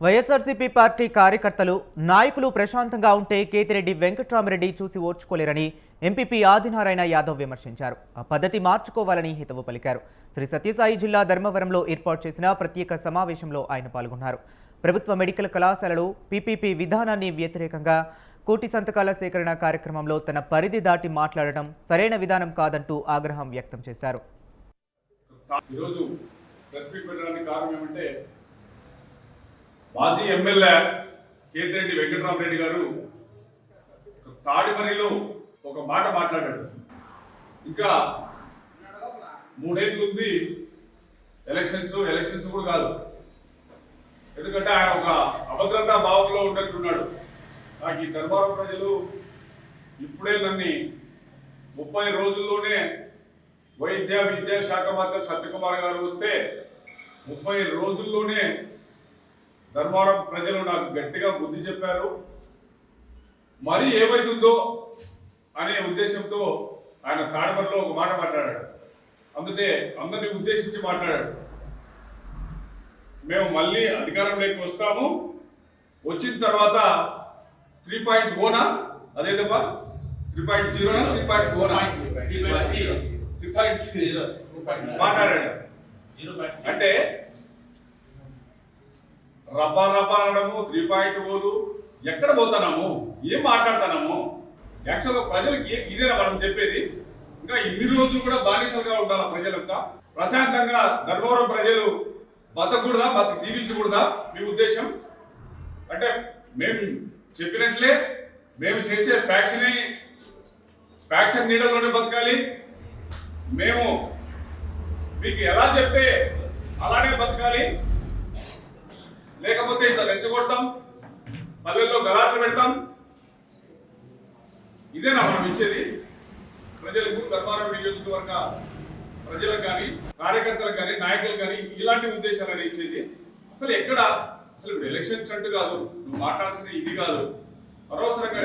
YSRCP party కార్యకర్తలు నాయకులు ప్రశాంతంగా ఉంటే కేతిరెడ్డి వెంకట్రామరెడ్డి చూసి ఓర్చుకోలేరని ఎంపీపీ ఆదినారాయణ యాదవ్ విమర్శించారు. ఆ పద్ధతి మార్చుకోవాలని హితవు పలికారు. శ్రీ సత్యసాయి జిల్లా ధర్మవరంలో ఏర్పాటు చేసిన ప్రత్యేక సమావేశంలో ఆయన పాల్గొన్నారు. ప్రభుత్వ మెడికల్ కళాశాలలో పీపీపీ విధానాన్ని వ్యతిరేకంగా కోటి సంతకాల సేకరణ కార్యక్రమంలో తన పరిధి దాటి మాట్లాడటం సరైన విధానం కాదంటూ ఆగ్రహం వ్యక్తం చేశారు. మాజీ ఎమ్మెల్యే కేతిరెడ్డి వెంకటరామరెడ్డి గారు తాడిమరిలో ఒక మాట మాట్లాడాడు. ఇంకా మూడేళ్ళు ఉంది. ఎలక్షన్స్ ఎలక్షన్స్ కూడా కాదు. ఎందుకంటే ఆయన ఒక అభద్రతా భావంలో ఉన్నట్లున్నాడు నాకు ఈ ధర్మారం ప్రజలు ఇప్పుడే నన్ను ముప్పై రోజుల్లోనే వైద్య విద్యా శాఖ మంత్రి సత్యకుమార్ గారు వస్తే ముప్పై రోజుల్లోనే ధర్మవరం ప్రజలు నాకు గట్టిగా బుద్ధి చెప్పారు. మరి ఏమైతుందో అనే ఉద్దేశంతో ఆయన తాడమరిలో ఒక మాట మాట్లాడాడు. అందుకే అందరినీ ఉద్దేశించి మాట్లాడాడు. మేము మళ్ళీ అధికారంలోకి వస్తాము. వచ్చిన తర్వాత త్రీ పాయింట్ ఓనా అదే తప్ప? త్రీ పాయింట్ జీరోనా త్రీ పాయింట్ ఓనా త్రీ పాయింట్ జీరో మాట్లాడాడు. అంటే రపా రపా అనడము త్రీ పాయింట్ ఓలు ఎక్కడ పోతున్నాము? ఏం మాట్లాడుతున్నాము? యాక్చువల్గా ప్రజలకి ఇదేనా మనం చెప్పేది? ఇంకా ఇన్ని రోజులు కూడా బానిసలుగా ఉండాలి ప్రజలంతా? ప్రశాంతంగా ధర్మవరం ప్రజలు బతకూడదా? బతక జీవించకూడదా? మీ ఉద్దేశం? అంటే మేము చెప్పినట్లే మేము చేసే ఫ్యాక్షన్ ఫ్యాక్షన్ నీడలోనే బతకాలి. మేము మీకు ఎలా చెప్తే అలానే బతకాలి. రెచ్చగొడతాం పల్లెల్లో గలాట్లు పెడతాం. ఇదేనా మనం ఇచ్చేది. ప్రజలకు ధర్మారం నియోజకవర్గ ప్రజలకు కానీ కార్యకర్తలకు కానీ నాయకులు కానీ ఇలాంటి ఉద్దేశాలు అనేది ఇచ్చేది. అసలు ఎక్కడ? అసలు ఇప్పుడు ఎలక్షన్స్ చంటు కాదు. నువ్వు మాట్లాడాల్సిన ఇది కాదు. అనవసరంగా